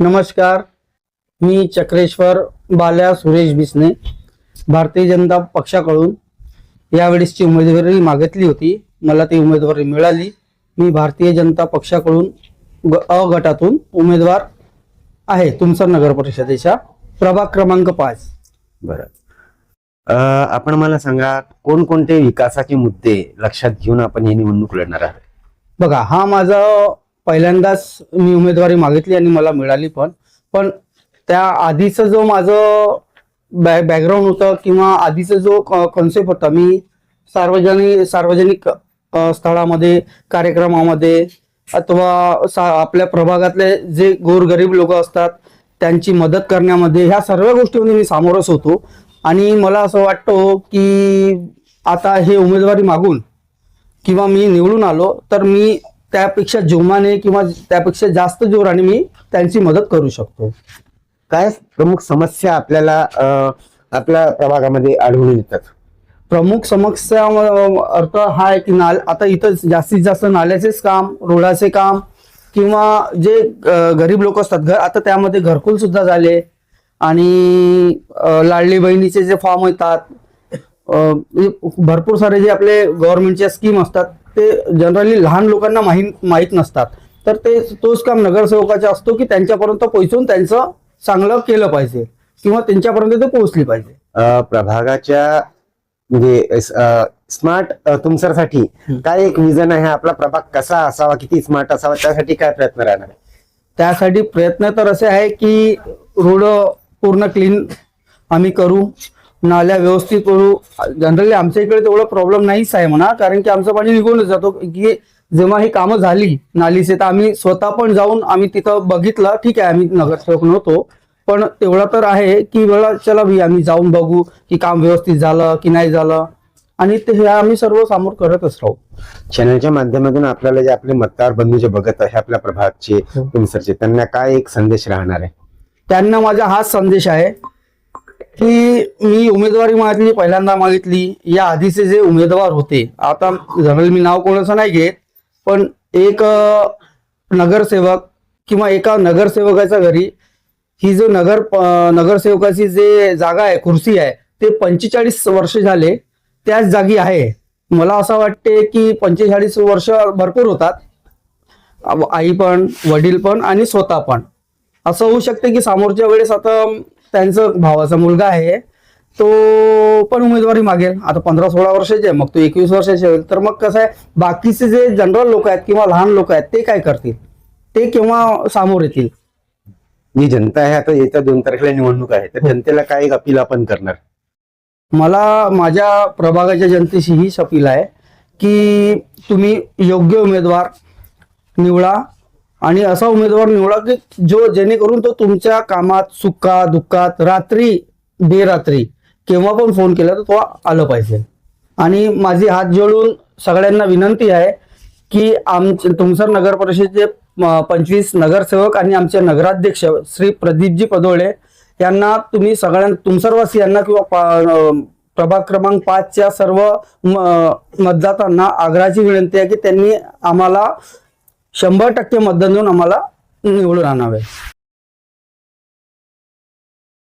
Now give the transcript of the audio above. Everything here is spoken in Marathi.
नमस्कार मी चक्रेश्वर बाल्या सुरेश बिसने भारतीय जनता पक्षाकडून यावेळेसची उमेदवारी मागितली होती. मला ती उमेदवारी मिळाली. मी भारतीय जनता पक्षाकडून ग अ गटातून उमेदवार आहे. तुमसर नगर परिषदेच्या प्रभाग क्रमांक पाच. बरं. आपण मला सांगा कोणकोणते विकासाचे मुद्दे लक्षात घेऊन आपण ही निवडणूक लढणार आहात? बघा हा माझा पहिल्यांदाच मी उमेदवारी मागितली आणि मला मिळाली पण. पण त्या आधीचं जो माझं बॅ बॅकग्राऊंड होतं किंवा आधीचं जो कॉन्सेप्ट होता मी सार्वजनिक सार्वजनिक स्थळामध्ये कार्यक्रमामध्ये अथवा सा आपल्या प्रभागातले जे गोरगरीब लोक असतात त्यांची मदत करण्यामध्ये ह्या सर्व गोष्टीमध्ये मी सामोरच होतो. आणि मला असं वाटतं हो की आता हे उमेदवारी मागून किंवा मी निवडून आलो तर मी त्यापेक्षा जोमाने किंवा त्यापेक्षा जास्त जोराने मी त्यांची मदत करू शकतो. काय प्रमुख समस्या आपल्याला आपल्या प्रभागामध्ये आढळून येतात? प्रमुख समस्या अर्थ हा आहे की नाल आता इथं जास्तीत जास्त नाल्याचेच काम रोडाचे काम किंवा जे गरीब लोक असतात घर आता त्यामध्ये घरकुल सुद्धा झाले आणि लाडली बहिणीचे जे फॉर्म येतात भरपूर सारे जे आपले गव्हर्नमेंटच्या स्कीम असतात ते जनरली लहान लोकांना माहीत माहीत नसतात. तर ते तोच काम नगरसेवकाचा असतो की त्यांच्यापर्यंत पोहोचून त्यांचं चांगलं केलं पाहिजे किंवा त्यांच्यापर्यंत ते पोहोचली पाहिजे. प्रभागाच्या म्हणजे स्मार्ट तुमच्यासाठी. काय एक विजन आहे? आपला प्रभाग कसा असावा? किती स्मार्ट असावा? त्यासाठी काय प्रयत्न राहणार? त्यासाठी प्रयत्न तर असे आहे की रोड पूर्ण क्लीन आम्ही करू. नाल्या व्यवस्थित करू. जनरली आमच्या इकडे तेवढा प्रॉब्लेम नाहीच आहे म्हणा. कारण की आमचं पाणी निघूनच जातो. की जेव्हा ही कामं झाली नालीचे तर आम्ही स्वतः पण जाऊन आम्ही तिथं बघितलं. ठीक आहे आम्ही नगरसेवक नव्हतो. पण तेवढा तर आहे की वेळा चला भी आम्ही जाऊन बघू की काम व्यवस्थित झालं की नाही झालं. आणि ते हे आम्ही सर्व समोर करतच राहू. चॅनलच्या माध्यमातून आपल्याला जे आपले मतदार बंधू जे बघत आहे आपल्या प्रभागचे हो. त्यांना काय एक संदेश राहणार आहे? त्यांना माझा हाच संदेश आहे. की मी उमेदवारी मागितली पहिल्यांदा मागितली. या आधीचे जे उमेदवार होते आता जनरल मी नाव कोणाचं नाही घेत पण एक नगरसेवक किंवा एका नगरसेवकाच्या घरी ही जो नगर नगरसेवकाची जे जागा आहे खुर्ची आहे ते पंचेचाळीस वर्ष झाले त्याच जागी आहे. मला असं वाटते की पंचेचाळीस वर्ष भरपूर होतात. आई पण वडील पण आणि स्वतः पण. असं होऊ शकते की समोरच्या वेळेस आता त्यांचं भावाचा मुलगा आहे. तो पण उमेदवारी मागेल. आता पंधरा सोळा वर्षाचे आहे. मग तो एकवीस वर्षाचे होईल. तर मग कसं आहे बाकीचे जे जनरल लोक आहेत किंवा लहान लोक आहेत ते काय करतील? ते केव्हा समोर येतील? जी जनता आहे. आता येत्या दोन तारखेला निवडणूक आहे. तर जनतेला काय अपील आपण करणार? मला माझ्या प्रभागाच्या जनतेशी हीच अपील आहे की तुम्ही योग्य उमेदवार निवडा. आणि असा उमेदवार निवडा की जो जेणेकरून तो तुमच्या कामात सुखात दुःखात रात्री बेरात्री केव्हा पण फोन केला तर तो आलं पाहिजे. आणि माझी हात जोडून सगळ्यांना विनंती आहे की आमचे तुमसर नगर परिषदेचे पंचवीस नगरसेवक आणि आमचे नगराध्यक्ष श्री प्रदीपजी पदोळे यांना तुम्ही सगळ्यां तुमसरवासियांना किंवा प्रभाग क्रमांक पाचच्या सर्व म- मतदातांना आग्रहाची विनंती आहे की त्यांनी आम्हाला शंभर टक्के मतदान देऊन आम्हाला निवडून आणावे.